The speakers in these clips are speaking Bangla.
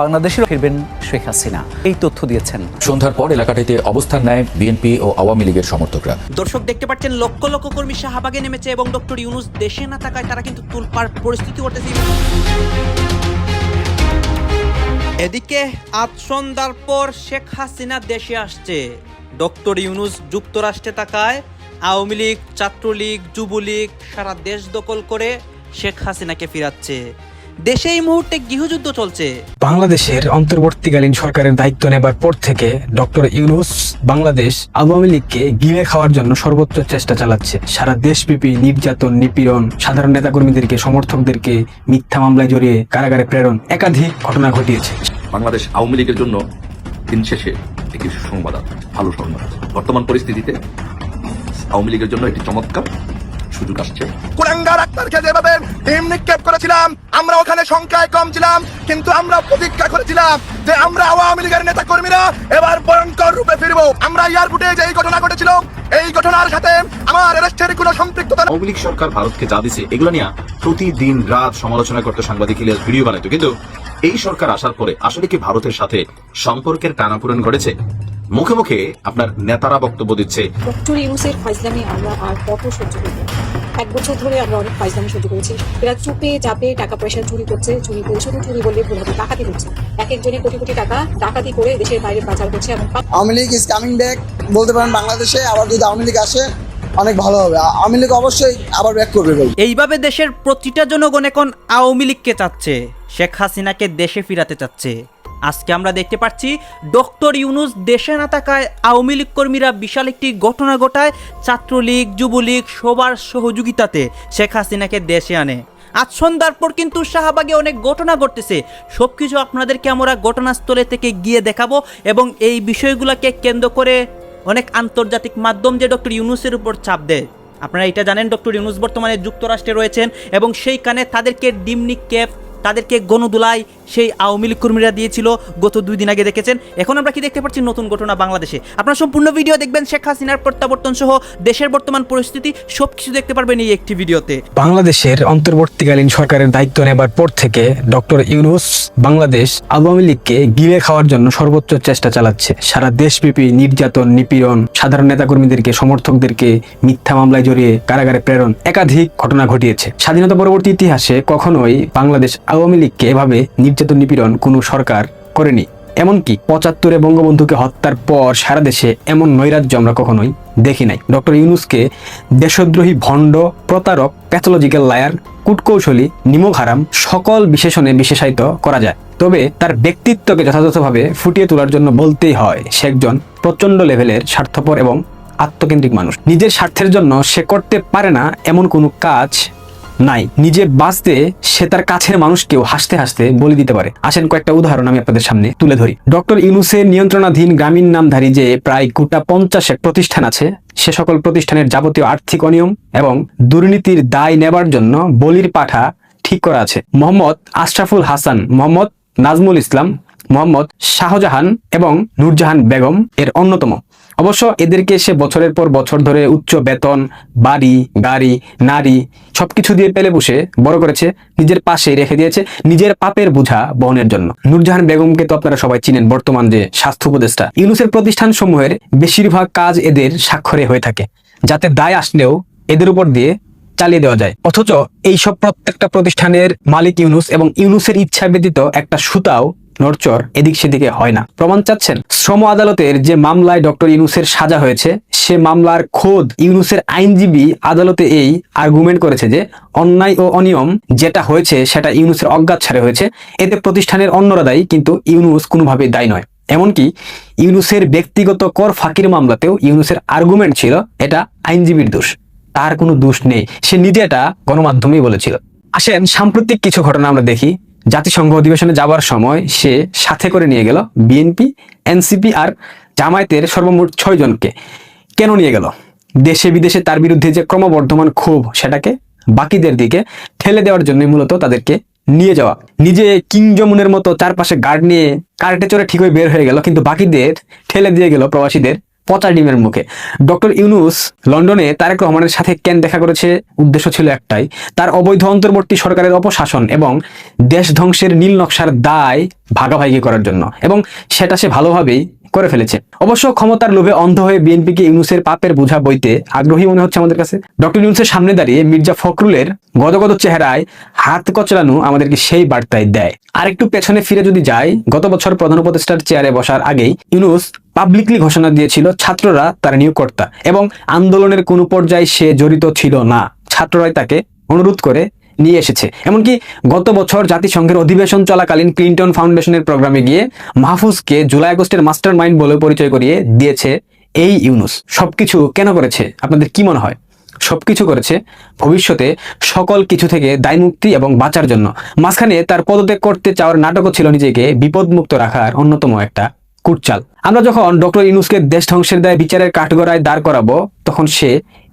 বাংলাদেশের ফিরবেন শেখ হাসিনা। এই তথ্য দিয়েছেন। সন্ধ্যার পর এলাকাটিতে অবস্থান নেয় বিএনপি ও আওয়ামী লীগের সমর্থকরা। দর্শক দেখতে পাচ্ছেন লক্ষ লক্ষ কর্মী শাহবাগে নেমেছে এবং ডক্টর ইউনুস দেশে না থাকায় তারা কিন্তু তুলপার পরিস্থিতি করতেছে। এদিকে আজ সন্ধ্যার পর শেখ হাসিনা দেশে আসছে। ডক্টর ইউনুস যুক্তরাষ্ট্রে থাকায় আওয়ামী লীগ ছাত্রলীগ যুবলীগ সারা দেশ দখল করে শেখ হাসিনাকে ফিরাচ্ছে। দেশে এই মুহূর্তে গৃহযুদ্ধ চলছে। বাংলাদেশের অন্তর্বর্তীকালীন সরকারের দায়িত্ব নেবার পর থেকে ডক্টর ইউনুস বাংলাদেশ আওয়ামী লীগকে গিলে খাওয়ার জন্য সর্বোচ্চ চেষ্টা চালাচ্ছে। সারা দেশব্যাপী নির্যাতন নিপীড়ন সাধারণ নেতাকর্মীদেরকে সমর্থকদেরকে মিথ্যা মামলায় জড়িয়ে কারাগারে প্রেরণ একাধিক ঘটনা ঘটিয়েছে। বাংলাদেশ আওয়ামী লীগের জন্য দিন শেষে একটি সুসংবাদ ভালো সংবাদ বর্তমান পরিস্থিতিতে আওয়ামী লীগের জন্য একটি চমৎকার সুযোগ আসছে। কুরাঙ্গার যেভাবে টিম নিক্ষেপ করেছিলাম। আমরা ওখানে সংখ্যায় কম ছিলাম কিন্তু আমরা প্রতিজ্ঞা করেছিলাম যে আমরা আওয়ামী লীগের নেতা কর্মীরা এবার ভয়ঙ্কর রূপে ফিরবো। আমরা এয়ারপোর্টে যে এই ঘটনা ঘটেছিল। এই ঘটনার সাথে আমার অ্যারেস্টের কোনো সম্পৃক্ততা আওয়ামী লীগ সরকার ভারতকে যা দিছে এগুলো নিয়ে প্রতিদিন রাত সমালোচনা করতে সাংবাদিক ইলিয়াস ভিডিও বানাইতো। কিন্তু এই সরকার আসার পরে আসলে কি ভারতের সাথে সম্পর্কের টানাপোড়েন ঘটেছে? মুখে মুখে আপনার নেতারা বক্তব্য দিচ্ছে। ডক্টর ইউনুসের ফাইজলামি আমরা আর কত সহ্য করব? এক বছর ধরে আমরা অনেক ফাইজলামি সহ্য করেছি। এরা চুপে চাপে টাকা পয়সা চুরি করছে চুরি করে শুধু চুরি বললে ভুল হবে ডাকাতি করছে। এক একজনের কোটি কোটি টাকা ডাকাতি করে দেশের বাইরে পাচার করছে এবং Awami League is coming back বলতে পারেন বাংলাদেশে আবার যদি আওয়ামী লীগ আসে অনেক ভালো হবে। আওয়ামী লীগ অবশ্যই আবার ব্যাক করবে এইভাবে দেশের প্রতিটা জনগণ এখন আওয়ামী লীগকে চাচ্ছে শেখ হাসিনাকে দেশে ফিরাতে চাচ্ছে। আজকে আমরা দেখতে পাচ্ছি ডক্টর ইউনুস দেশে না থাকায় আওয়ামী লীগ কর্মীরা বিশাল একটি ঘটনা ঘটায়। ছাত্রলীগ, যুবলীগ সবার সহযোগিতাতে শেখ হাসিনাকে দেশে আনে। আজ সন্ধ্যার পর কিন্তু শাহবাগে অনেক ঘটনা ঘটতেছে। সব কিছু আপনাদেরকে আমরা ঘটনাস্থলে থেকে গিয়ে দেখাবো এবং এই বিষয়গুলোকে কেন্দ্র করে অনেক আন্তর্জাতিক মাধ্যম যে ডক্টর ইউনুসের উপর চাপ দেয়। আপনারা এটা জানেন, ডক্টর ইউনুস বর্তমানে যুক্তরাষ্ট্রে রয়েছেন এবং সেইখানে তাদেরকে ডিমনিক ক্যাপ তাদেরকে গণদুলাই সেই আওয়ামী লীগ কর্মীরা দিয়েছিল, গত দুই দিন আগে দেখেছেন। এখন আমরা কি দেখতে পাচ্ছি? নতুন ঘটনা বাংলাদেশে। আপনারা সম্পূর্ণ ভিডিও দেখবেন শেখ হাসিনার প্রত্যাবর্তন সহ দেশের বর্তমান পরিস্থিতি সব কিছু দেখতে পারবেন এই একটি ভিডিওতে। বাংলাদেশের অন্তর্বর্তীকালীন সরকারের দায়িত্ব নেবার পর থেকে ডক্টর ইউনুস বাংলাদেশ আওয়ামী লীগকে গিলে খাওয়ার জন্য সর্বোচ্চ চেষ্টা চালাচ্ছে। সারা দেশব্যাপী নির্যাতন, নিপীড়ন, সাধারণ নেতাকর্মীদেরকে, সমর্থকদেরকে মিথ্যা মামলায় জড়িয়ে কারাগারে প্রেরণ একাধিক ঘটনা ঘটিয়েছে। স্বাধীনতা পরবর্তী ইতিহাসে কখনোই বাংলাদেশ আওয়ামী লীগকে এভাবে নির্যাতন নিপীড়ন কোনো সরকার করেনি। এমনকি পঁচাত্তরে বঙ্গবন্ধুকে হত্যার পর সারা দেশে এমন নৈরাজ্য আমরা কখনোই দেখি নাই। ডক্টর ইউনুসকে দেশদ্রোহী ভণ্ড, প্রতারক, প্যাথোলজিক্যাল লায়ার, কূটকৌশলী হারাম সকল বিশেষণে বিশেষায়িত করা যায়। তবে তার ব্যক্তিত্বকে যথাযথভাবে ফুটিয়ে তোলার জন্য বলতেই হয়, সে একজন প্রচণ্ড লেভেলের স্বার্থপর এবং আত্মকেন্দ্রিক মানুষ। নিজের স্বার্থের জন্য সে করতে পারে না এমন কোনো কাজ নাই। নিজে বাঁচতে সে তার কাছের মানুষকেও হাসতে হাসতে বলে দিতে পারে। আসেন কয়েকটা উদাহরণ আমি আপনাদের সামনে তুলে ধরি। ডক্টর ইউনুসের নিয়ন্ত্রণাধীন গ্রামীণ নামধারী যে প্রায় গোটা পঞ্চাশেক প্রতিষ্ঠান আছে, সে সকল প্রতিষ্ঠানের যাবতীয় আর্থিক অনিয়ম এবং দুর্নীতির দায় নেবার জন্য বলির পাঠা ঠিক করা আছে। মোহাম্মদ আশরাফুল হাসান, মোহাম্মদ নাজমুল ইসলাম, মোহাম্মদ শাহজাহান এবং নূরজাহান বেগম এর অন্যতম। অবশ্য এদেরকে সে বছরের পর বছর ধরে উচ্চ বেতন, বাড়ি, গাড়ি, নারী সবকিছু দিয়ে পেলে বসে বড় করেছে, নিজের পাশে রেখে দিয়েছে নিজের পাপের বোঝা বহনের জন্য। নূরজাহান বেগমকে তো আপনারা সবাই চিনেন বর্তমান যে স্বাস্থ্য উপদেষ্টা। ইউনুসের প্রতিষ্ঠান সমূহের বেশিরভাগ কাজ এদের স্বাক্ষরে হয়ে থাকে, যাতে দায় আসলেও এদের উপর দিয়ে চালিয়ে দেওয়া যায়। অথচ এইসব প্রত্যেকটা প্রতিষ্ঠানের মালিক ইউনুস এবং ইউনুসের ইচ্ছা ব্যতীত একটা সুতাও নড়চড় এদিক সেদিকে হয় না। প্রমাণ চাচ্ছেন, শ্রম আদালতের যে মামলায় ডক্টর ইউনুসের সাজা হয়েছে, সে মামলার খোদ ইউনুসের আইনজীবী আদালতে এই আর্গুমেন্ট করেছে যে, অন্যায় ও অনিয়ম যেটা হয়েছে সেটা ইউনুসের অজ্ঞাত ছাড়ে হয়েছে, এতে প্রতিষ্ঠানের অন্যরা দায়ী, কিন্তু ইউনুস কোনোভাবেই দায়ী নয়। এমনকি ইউনুসের ব্যক্তিগত কর ফাঁকির মামলাতেও ইউনুসের আর্গুমেন্ট ছিল, এটা আইনজীবীর দোষ। তার কোনো দোষ নেই। সে নিজে এটা গণমাধ্যমেই বলেছিল। আসেন, সাম্প্রতিক কিছু ঘটনা আমরা দেখি। জাতিসংঘ অধিবেশনে যাওয়ার সময় সে সাথে করে নিয়ে গেল বিএনপি, এনসিপি আর জামায়াতের সর্বমোট ছয় জনকে। কেন নিয়ে গেল? দেশে বিদেশে তার বিরুদ্ধে যে ক্রমবর্ধমান ক্ষোভ, সেটাকে বাকিদের দিকে ঠেলে দেওয়ার জন্য মূলত তাদেরকে নিয়ে যাওয়া। নিজে কিং জমুনের মতো চারপাশে গার্ড নিয়ে কার্টে চড়ে ঠিক হয়ে বের হয়ে গেল, কিন্তু বাকিদের ঠেলে দিয়ে গেল প্রবাসীদের পচা ডিমের মুখে। ডক্টর ইউনুস লন্ডনে তারেক রহমানের সাথে কেন দেখা করেছে? উদ্দেশ্য ছিল একটাই, তার অবৈধ অন্তর্বর্তী সরকারের অপশাসন এবং দেশ ধ্বংসের নীল নকশার দায় ভাগাভাগি করার জন্য। এবং সেটা সে ভালোভাবেই করে ফেলেছে। অবশ্য ক্ষমতার লোভে অন্ধ হয়ে বিএনপিকে ইউনুসের পাপের বোঝা বইতে আগ্রহী মনে হচ্ছে আমাদের কাছে। ডক্টর ইউনুসের সামনে দাঁড়িয়ে মির্জা ফখরুলের গদগদ চেহারায় হাত কচলানো আমাদেরকে সেই বার্তায় দেয়। আর একটু পেছনে ফিরে যদি যাই, গত বছর প্রধান উপদেষ্টার চেয়ারে বসার আগেই ইউনুস পাবলিকলি ঘোষণা দিয়েছিল ছাত্ররা তার নিয়োগকর্তা এবং আন্দোলনের কোনো পর্যায়ে সে জড়িত ছিল না। ছাত্ররাই তাকে অনুরোধ করে নিয়ে এসেছে। এমনকি গত বছর জাতিসংঘের অধিবেশন চলাকালীন ক্লিন্টন ফাউন্ডেশনের প্রোগ্রামে গিয়ে মাহফুজকে জুলাই আগস্টের মাস্টার মাইন্ড বলে পরিচয় করিয়ে দিয়েছে এই ইউনুস। সবকিছু কেন করেছে? আপনাদের কি মনে হয়? সবকিছু করেছে ভবিষ্যতে সকল কিছু থেকে দায়মুক্তি এবং বাঁচার জন্য। মাঝখানে তার পদত্যাগ করতে চাওয়ার নাটকও ছিল নিজেকে বিপদমুক্ত রাখার অন্যতম একটা কুটচাল। আমরা যখন ডক্টর ইনুসকে দেশ ধ্বংসের দায় বিচারের কাঠগড়ায় দাঁড় করাবো, তখন সে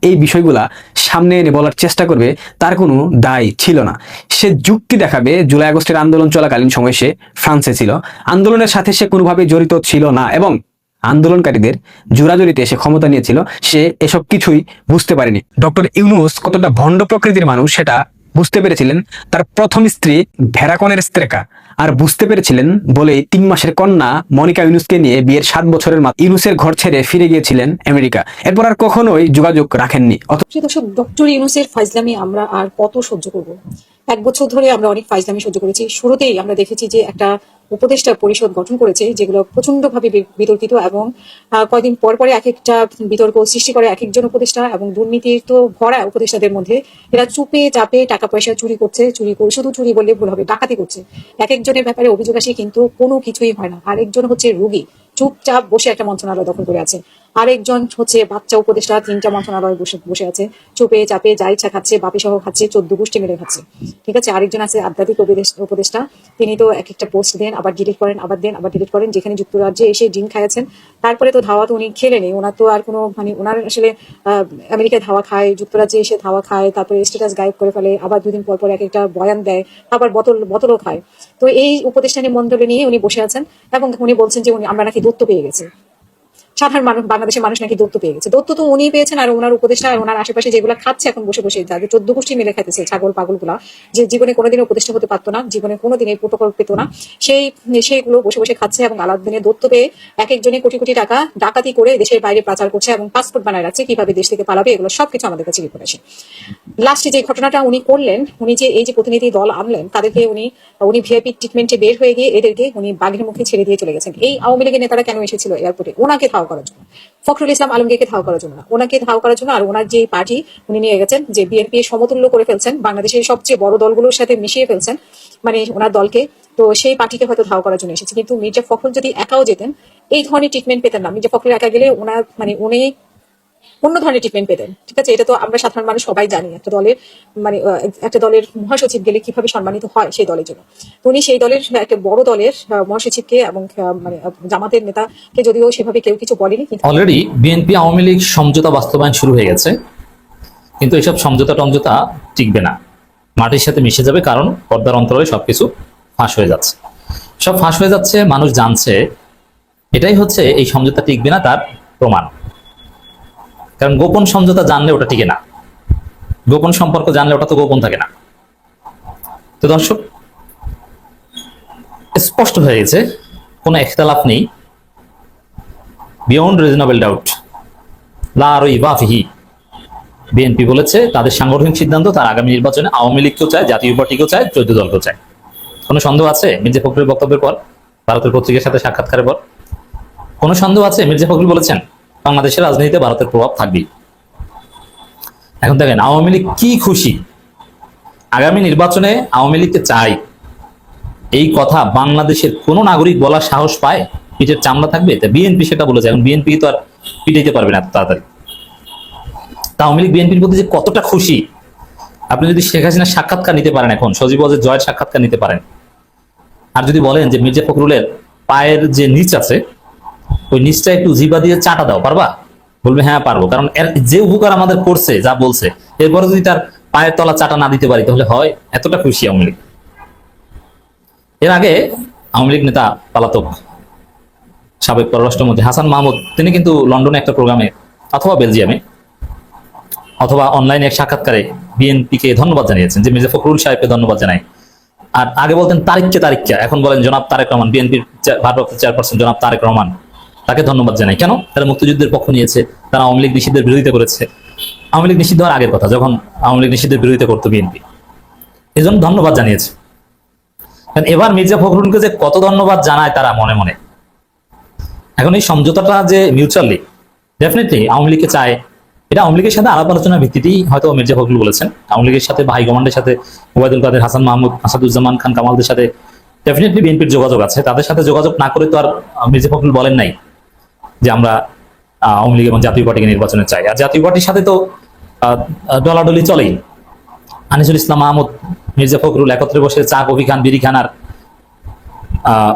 এই বিষয়গুলা সামনে এনে বলার চেষ্টা করবে, তার কোনো দায় ছিল না। সে যুক্তি দেখাবে, জুলাই আগস্টের আন্দোলন চলাকালীন সময় সে ফ্রান্সে ছিল। আন্দোলনের সাথে সে কোনোভাবে জড়িত ছিল না এবং আন্দোলনকারীদের জোরাজুরিতে এসে ক্ষমতা নিয়েছিল, সে এসব কিছুই বুঝতে পারেনি। ডক্টর ইউনুস কতটা ভণ্ড প্রকৃতির মানুষ সেটা বুঝতে পেরেছিলেন। তার প্রথম স্ত্রী ভেরাকনের স্ত্রেকা। আর বুঝতে পেরেছিলেন বলেই তিন মাসের কন্যা মনিকা ইউনুসকে নিয়ে বিয়ের সাত বছরের মাত্র ইউনুসের ঘর ছেড়ে ফিরে গিয়েছিলেন আমেরিকা। এরপর আর কখনোই যোগাযোগ রাখেননি, অথচ দর্শক, ডক্টর ইউনুসের ফাইজলামি আমরা আর কত সহ্য করব? এক বছর ধরে আমরা অনেক ফাইজলামি সহ্য করেছি। শুরুতেই আমরা দেখেছি যে একটা উপদেষ্টা পরিষদ গঠন করেছে যেগুলো প্রচন্ডভাবে বি- বিতর্কিত এবং আহ, কয়দিন পর পরে এক একটা বিতর্ক সৃষ্টি করে এক একজন উপদেষ্টা এবং দুর্নীতির তো ভরা উপদেষ্টাদের মধ্যে এরা চুপে চাপে টাকা পয়সা চুরি করছে চুরি করে শুধু চুরি বললে ভুল হবে ডাকাতি করছে। এক একজনের ব্যাপারে অভিযোগ আসে কিন্তু কোনো কিছুই হয় না। আরেকজন হচ্ছে রুগী চুপচাপ বসে একটা মন্ত্রণালয় দখল করে আছে। আরেকজন হচ্ছে বাচ্চা উপদেষ্টা, তিনটা মন্ত্রণালয় বসে বসে আছে। চুপে, চাপে, যা ইচ্ছা খাচ্ছে বাপি সহ খাচ্ছে, চোদ্দ গোষ্ঠী মিলে খাচ্ছে। ঠিক আছে? আরেকজন আছে আধ্যাত্মিক উপদেষ্টা। তিনি তো এক একটা পোস্ট দেন, আবার ডিলিট করেন, আবার দেন, আবার ডিলিট করেন। যেখানে যুক্তরাজ্যে এসে ডিম খাইয়াছেন, তারপরে তো ধাওয়া তো উনি খেলেনি ওনার তো আর কোনো মানে ওনার আসলে আমেরিকায় ধাওয়া খায়, যুক্তরাজ্যে এসে ধাওয়া খায়, তারপরে স্ট্যাটাস গায়েব করে ফেলে, আবার দুদিন পর পর এক একটা বয়ান দেয়, আবার বোতল, বোতলও খায়। তো এই উপদেষ্টা নিয়ে মন্ডলী নিয়ে উনি বসে আছেন এবং উনি বলছেন যে উনি, আমরা নাকি দত্ত পেয়ে গেছি। সাধারণ মানুষ বাংলাদেশের মানুষ নাকি দত্ত পেয়ে গেছে। দত্ত তো উনি পেয়েছেন আর ওনার উপদেষ্টা আর ওনার আশেপাশে যেগুলো খাচ্ছে এখন বসে বসে, যাদের চোদ্দ গোষ্ঠী মিলে খাইতেছে ছাগল পাগলগুলা যে জীবনে কোনোদিনও উপদেষ্টা হতে পারতো না, জীবনে কোনোদিন এই প্রোটোকল পেত না, সেই, সেইগুলো বসে বসে খাচ্ছে এবং আলাদিনে দত্ত পেয়ে এক একজনে কোটি কোটি টাকা ডাকাতি করে দেশের বাইরে পাচার করছে এবং পাসপোর্ট বানায় রাখছে, কীভাবে দেশ থেকে পালাবে, এগুলো সবকিছু আমাদের কাছে রিপোর্ট আসে। লাস্টে যে ঘটনাটা উনি করলেন, উনি যে এই যে প্রতিনিধি দল আনলেন, তাদেরকে উনি উনি ভিআইপি ট্রিটমেন্টে বের হয়ে গিয়ে এদেরকে উনি বাঘের মুখে ছেড়ে দিয়ে চলে গেছেন। এই আওয়ামী লীগের নেতারা কেন এসেছিল এয়ারপোর্টে ওনাকে ধাওয়া করার জন্য। ফখরুল ইসলাম আলমগীরকে ধাও করার জন্য ওনাকে ধাও করার জন্য আর ওনার যে পার্টি উনি নিয়ে গেছেন, যে বিএনপি সমতুল্য করে ফেলছেন, বাংলাদেশের সবচেয়ে বড় দলগুলোর সাথে মিশিয়ে ফেলছেন মানে ওনার দলকে, তো সেই পার্টিকে হয়তো ধাও করার জন্য এসেছে। কিন্তু মির্জা ফখরুল যদি একাও যেতেন, এই ধরনের ট্রিটমেন্ট পেতেন না। মির্জা ফখরুল একা গেলে ওনার মানে উনি অন্য ধরনের ট্রিটমেন্ট পেতেন। ঠিক আছে? এটা তো আমরা সাধারণ মানুষ সবাই জানি। একটা দলের মানে একটা দলের মহাসচিব গেলে কীভাবে সম্মানিত হয় সেই দলের জন্য। উনি সেই দলের একটা বড় দলের মহাসচিবকে এবং মানে জামাতের নেতাকে যদিও সেভাবে কেউ কিছু বলেনি, কিন্তু অলরেডি বিএনপি আওয়ামী লীগ সমঝোতা বাস্তবায়ন শুরু হয়ে গেছে। কিন্তু এসব সমঝোতা টমঝোতা টিকবে না। মাটির সাথে মিশে যাবে কারণ পর্দার অন্তরে সবকিছু ফাঁস হয়ে যাচ্ছে। সব ফাঁস হয়ে যাচ্ছে, মানুষ জানছে। এটাই হচ্ছে, এই সমঝোতা টিকবে না তার প্রমাণ। কারণ গোপন সমঝোতা জানলে ওটা টিকে না। গোপন সম্পর্ক জানলে ওটা তো গোপন থাকে না। তো দর্শক, স্পষ্ট হয়ে গেছে, কোনো একতলাফ নেই। বিয়ন্ড রিজনেবল ডাউট লা রইবা ফিহি। বিএনপি বলেছে, তাদের সাংগঠনিক সিদ্ধান্ত তার আগামী নির্বাচনে আওয়ামী লীগকেও চায়, জাতীয় পার্টিকেও চায়, চৌদ্দ দলকেও চায়। কোনো সন্দেহ আছে মির্জা ফখরুলের বক্তব্যের পর? ভারতের পত্রিকার সাথে সাক্ষাৎকারের পর? কোনো সন্দেহ আছে? মির্জা ফখরুল বলেছেন বাংলাদেশের রাজনীতিতে ভারতের প্রভাব থাকবেই। এখন দেখেন, আওয়ামী লীগ কি খুশি? আগামী নির্বাচনে আওয়ামী লীগকে চাই। এই কথা বাংলাদেশের কোন নাগরিক বলার সাহস পায়? পিঠের চামড়া থাকবে? তা বিএনপি সেটা বলেছে। এখন বিএনপি তো আর পিটাইতে পারবে না তাড়াতাড়ি। তা আওয়ামী লীগ বিএনপির প্রতি যে কতটা খুশি? আপনি যদি শেখ হাসিনার সাক্ষাৎকার নিতে পারেন এখন, সজীব ওয়াজের জয়ের সাক্ষাৎকার নিতে পারেন। আর যদি বলেন যে মির্জা ফখরুলের পায়ের যে নিচ আছে ওই নিচটা একটু জিবা দিয়ে চাটা দাও, পারবা? বলবে হ্যাঁ পারব। কারণ এর যে উপকার আমাদের করছে, যা বলছে, এরপরে যদি তার পায়ের তলা চাটা না দিতে পারি, তাহলে হয়, এতটা খুশি আওয়ামী লীগ। এর আগে আওয়ামী লীগ নেতা পালাতক, সাবেক পররাষ্ট্রমন্ত্রী হাসান মাহমুদ, তিনি কিন্তু লন্ডনে একটা প্রোগ্রামে, অথবা বেলজিয়ামে, অথবা অনলাইনে এক সাক্ষাৎকারে বিএনপিকে ধন্যবাদ জানিয়েছেন, যে মির্জা ফখরুল সাহেবকে ধন্যবাদ জানাই। আর আগে বলতেন তারিখকে তারিখকে, এখন বলেন জনাব তারেক রহমান, বিএনপির ভারপ্রাপ্ত চেয়ারপারসন জনাব তারেক রহমান। তাকে ধন্যবাদ জানাই। কেন? তারা মুক্তিযুদ্ধের পক্ষ নিয়েছে, তারা আওয়ামী লীগ নিষিদ্ধের বিরোধিতা করেছে। আওয়ামী লীগ নিষিদ্ধ হওয়ার আগের কথা, যখন আওয়ামী লীগ নিষিদ্ধের বিরোধিতা করতো বিএনপি। এই জন্য ধন্যবাদ জানিয়েছে। কারণ এবার মির্জা ফখরুলকে যে কত ধন্যবাদ জানায় তারা মনে মনে। এখন এই সমঝোতাটা যে মিউচুয়ালি ডেফিনেটলি আওয়ামী লীগকে চায়, এটা আওয়ামী লীগের সাথে আলাপ আলোচনার ভিত্তিতেই হয়তো মির্জা ফখরুল বলেছেন। আওয়ামী লীগের সাথে বা হাইকমান্ডের সাথে ওবায়দুল কাদের, হাসান মাহমুদ, আসাদুজ্জামান খান কামালদের সাথে ডেফিনেটলি বিএনপির যোগাযোগ আছে। তাদের সাথে যোগাযোগ না করে তো আর মির্জা ফখরুল বলেন নাই। যে আমরা আওয়ামী লীগ এবং জাতীয় পার্টিকে নির্বাচনে চাই। আর জাতীয় পার্টির সাথে তো ডলাডলি চলেই। আনিসুল ইসলাম মাহমুদ মির্জা ফখরুল একত্রে বসে চা কফি খান বিড়ি খান আর আহ,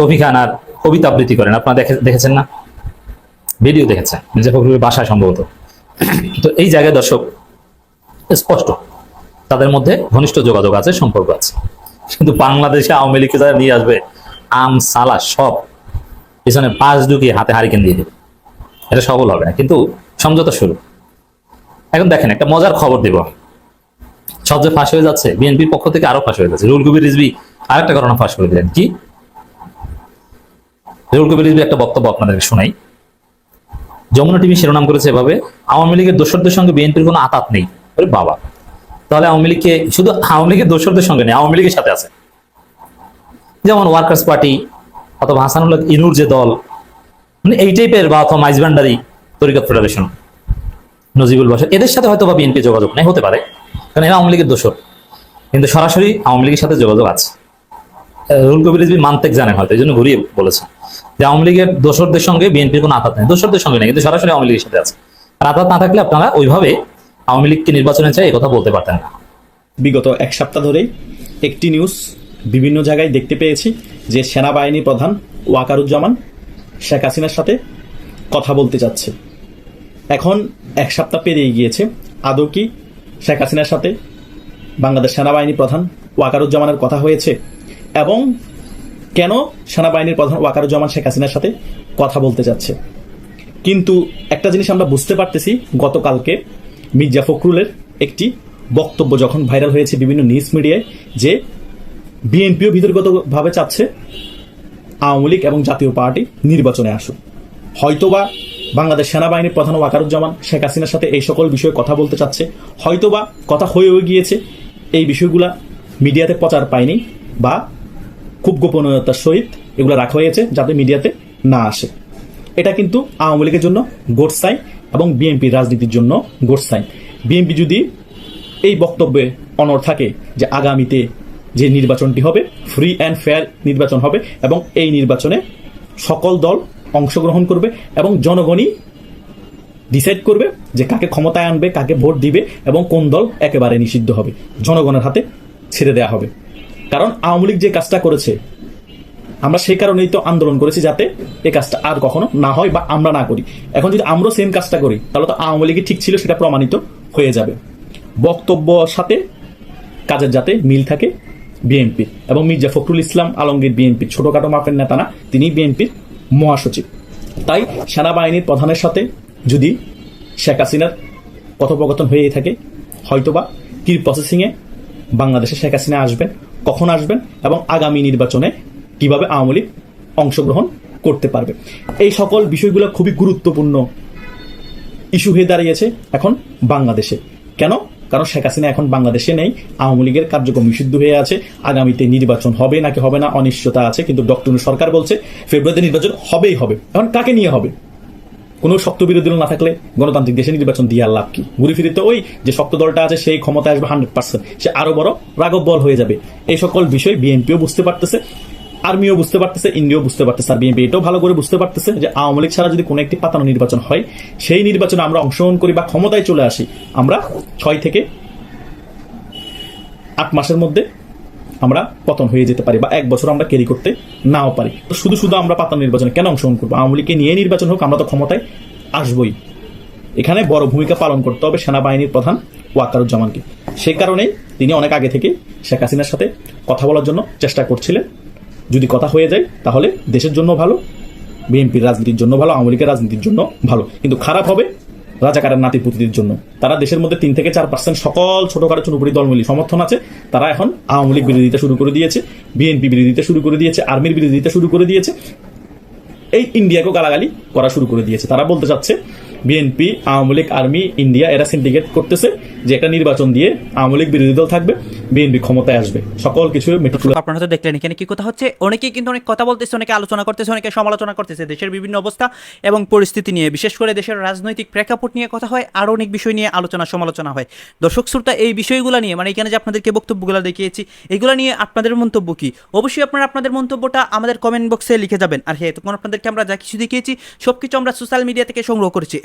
কফি খান আর কবিতা আবৃত্তি করেন। আপনারা দেখে দেখেছেন না? ভিডিও দেখেছেন মির্জা ফখরুলের বাসায় সম্ভবত। তো এই জায়গায় দর্শক স্পষ্ট। তাদের মধ্যে ঘনিষ্ঠ যোগাযোগ আছে সম্পর্ক আছে। কিন্তু বাংলাদেশে আওয়ামী লীগকে যারা নিয়ে আসবে আম সালা সব পিছনে পাঁচ ঢুকিয়ে হাতে হারিকেন দিয়ে দেবে। এটা সফল হবে না, কিন্তু সমঝোতা শুরু। এখন দেখেন, একটা মজার খবর দেব। সব যে ফাঁস হয়ে যাচ্ছে, বিএনপির পক্ষ থেকে আরও ফাঁস হয়ে যাচ্ছে। রুল কবির রিজবি আরেকটা ঘটনা ফাঁস করে দিলেন। কি? রুল কবির রিজবি একটা বক্তব্য আপনাদেরকে শোনাই। যমুনা টিভি শিরোনাম করেছে এভাবে, আওয়ামী লীগের দোসরদের সঙ্গে বিএনপির কোনো আতাত নেই। আরে বাবা। তাহলে আওয়ামী লীগকে, শুধু আওয়ামী লীগের দোসরদের সঙ্গে নেই, আওয়ামী লীগের সাথে আছে। যেমন ওয়ার্কার্স পার্টি অথবা হাসানুল্লাহ ইনুর যে দল মানে এই টাইপের বা অথবা মাইজবান্ডারি তরিকত ফেডারেশন নজিবুল বাসার এদের সাথে হয়তো বা বিএনপি যোগাযোগ নেই, হতে পারে। কারণ এরা আওয়ামী লীগের দোসর কিন্তু সরাসরি আওয়ামী লীগের সাথে যোগাযোগ আছে। রুল কবির মানতেক জানেন হয়তো, এই জন্য ঘুরিয়ে বলেছে। যে আওয়ামী লীগের দোসরদের সঙ্গে বিএনপির কোনো আঘাত নেই। দোসরদের সঙ্গে নেই, কিন্তু সরাসরি আওয়ামী লীগের সাথে আছে। আর আঘাত না থাকলে আপনারা ওইভাবে আওয়ামী লীগকে নির্বাচনে চাই কথা বলতে পারতেন না। বিগত এক সপ্তাহ ধরেই একটি নিউজ বিভিন্ন জায়গায় দেখতে পেয়েছি যে সেনাবাহিনী প্রধান ওয়াকারুজ্জামান শেখ হাসিনার সাথে কথা বলতে যাচ্ছে। এখন এক সপ্তাহ পেরিয়ে গিয়েছে। আদৌ কি শেখ হাসিনার সাথে বাংলাদেশ সেনাবাহিনী প্রধান ওয়াকারুজ্জামানের কথা হয়েছে? এবং কেন সেনাবাহিনীর প্রধান ওয়াকারুজ্জামান শেখ হাসিনার সাথে কথা বলতে যাচ্ছে? কিন্তু একটা জিনিস আমরা বুঝতে পারতেছি, গতকালকে মির্জা ফখরুলের একটি বক্তব্য যখন ভাইরাল হয়েছে বিভিন্ন নিউজ মিডিয়ায় যে বিএনপিও ভিতরগতভাবে চাচ্ছে আওয়ামী লীগ এবং জাতীয় পার্টি নির্বাচনে আসুক। হয়তোবা বাংলাদেশ সেনাবাহিনীর প্রধান ওয়াকারুজ্জামান শেখ হাসিনার সাথে এই সকল বিষয়ে কথা বলতে চাচ্ছে। হয়তোবা কথা হয়েও গিয়েছে, এই বিষয়গুলা মিডিয়াতে প্রচার পায়নি বা খুব গোপনীয়তার সহিত এগুলো রাখা হয়েছে যাতে মিডিয়াতে না আসে। এটা কিন্তু আওয়ামী লীগের জন্য গোট সাইন এবং বিএনপির রাজনীতির জন্য গোট সাইন। বিএনপি যদি এই বক্তব্যে অনর থাকে যে আগামীতে যে নির্বাচনটি হবে ফ্রি অ্যান্ড ফেয়ার নির্বাচন হবে এবং এই নির্বাচনে সকল দল অংশগ্রহণ করবে এবং জনগণই ডিসাইড করবে যে কাকে ক্ষমতায় আনবে, কাকে ভোট দিবে এবং কোন দল একেবারে নিষিদ্ধ হবে। জনগণের হাতে ছেড়ে দেওয়া হবে। কারণ আওয়ামী লীগ যে কাজটা করেছে, আমরা সেই কারণেই তো আন্দোলন করেছি যাতে এই কাজটা আর কখনো না হয় বা আমরা না করি। এখন যদি আমরা সেম কাজটা করি, তাহলে তো আওয়ামী লীগই ঠিক ছিল, সেটা প্রমাণিত হয়ে যাবে। বক্তব্য সাথে কাজের যাতে মিল থাকে বিএনপির এবং মির্জা ফখরুল ইসলাম আলমগীর বিএনপির ছোটখাটো মাপের নেতা না, তিনি বিএনপির মহাসচিব। তাই সেনাবাহিনীর প্রধানের সাথে যদি শেখ হাসিনার কথোপকথন হয়ে থাকে, হয়তোবা কি প্রসেসিংয়ে বাংলাদেশে শেখ হাসিনা আসবেন, কখন আসবেন এবং আগামী নির্বাচনে কীভাবে আওয়ামী লীগ অংশগ্রহণ করতে পারবে। এই সকল বিষয়গুলো খুবই গুরুত্বপূর্ণ ইস্যু হয়ে দাঁড়িয়েছে এখন বাংলাদেশে। কেন? কারণ শেখ হাসিনা এখন বাংলাদেশে নেই, আওয়ামী লীগের কার্যক্রম নিষিদ্ধ হয়ে আছে, আগামীতে নির্বাচন হবে নাকি হবে না অনিশ্চয়তা আছে, কিন্তু ডক্টর সরকার বলছে ফেব্রুয়ারিতে নির্বাচন হবেই হবে। এখন কাকে নিয়ে হবে? কোনো শক্ত বিরোধী দল না থাকলে গণতান্ত্রিক দেশে নির্বাচন দিয়ে লাভ কি? ঘুরে ফিরে তো ওই যে শক্ত দলটা আছে, সেই ক্ষমতা আসবে হান্ড্রেড পার্সেন্ট সে আরও বড় রাগব বল হয়ে যাবে। এই সকল বিষয় বিএনপিও বুঝতে পারতেছে। আর্মিও বুঝতে পারতেছে ইন্ডিয়াও বুঝতে পারতেছে, আর বিএনপি এটাও ভালো করে বুঝতে পারতেছে যে আওয়ামী লীগ ছাড়া যদি কোনো একটি পাতানো নির্বাচন হয়, সেই নির্বাচনে আমরা অংশগ্রহণ করি বা ক্ষমতায় চলে আসি, আমরা ছয় থেকে আট মাসের মধ্যে আমরা পতন হয়ে যেতে পারি বা এক বছর আমরা ক্যারি করতে নাও পারি। তো শুধু শুধু আমরা পাতানো নির্বাচনে কেন অংশগ্রহণ করব? আওয়ামী লীগকে নিয়ে নির্বাচন হোক, আমরা তো ক্ষমতায় আসবই। এখানে বড় ভূমিকা পালন করতে হবে সেনাবাহিনীর প্রধান ওয়াকারুজ্জামানকে সেই কারণেই তিনি অনেক আগে থেকে শেখ হাসিনার সাথে কথা বলার জন্য চেষ্টা করছিলেন। যদি কথা হয়ে যায়, তাহলে দেশের জন্য ভালো, বিএনপির রাজনীতির জন্য ভালো, আওয়ামী লীগের রাজনীতির জন্য ভালো। কিন্তু খারাপ হবে রাজাকারের নাতি নাতিপুতির জন্য। তারা দেশের মধ্যে তিন থেকে চার পার্সেন্ট সকল ছোটখাটো চুনুপুরি দলমূলী সমর্থন আছে। তারা এখন আওয়ামী লীগ বিরোধিতা শুরু করে দিয়েছে, বিএনপি বিরোধিতা শুরু করে দিয়েছে, আর্মির বিরোধিতা শুরু করে দিয়েছে। এই ইন্ডিয়াকেও গালাগালি করা শুরু করে দিয়েছে। তারা বলতে চাচ্ছে BNP Awami League army India এরা সিন্ডিকেট করতেছে যে একটা নির্বাচন দিয়ে আওয়ামী লীগ বিরোধী দল থাকবে বিএনপি ক্ষমতায় আসবে। সকল কিছু আপনারা তো দেখলেন এখানে কি কথা হচ্ছে। অনেকেই কিন্তু অনেক কথা বলতেছে, অনেকে আলোচনা করতেছে, অনেকে সমালোচনা করতেছে দেশের বিভিন্ন অবস্থা এবং পরিস্থিতি নিয়ে। বিশেষ করে দেশের রাজনৈতিক প্রেক্ষাপট নিয়ে কথা হয়, আরও অনেক বিষয় নিয়ে আলোচনা সমালোচনা হয়। দর্শক শ্রোতা, এই বিষয়গুলো নিয়ে মানে এখানে যে আপনাদেরকে বক্তব্যগুলো দেখিয়েছি, এগুলো নিয়ে আপনাদের মন্তব্য কি? অবশ্যই আপনারা আপনাদের মন্তব্যটা আমাদের কমেন্ট বক্সে লিখে যাবেন। আর হ্যাঁ তখন আপনাদেরকে আমরা যা কিছু দেখিয়েছি সব কিছু আমরা সোশ্যাল মিডিয়া থেকে সংগ্রহ করেছি।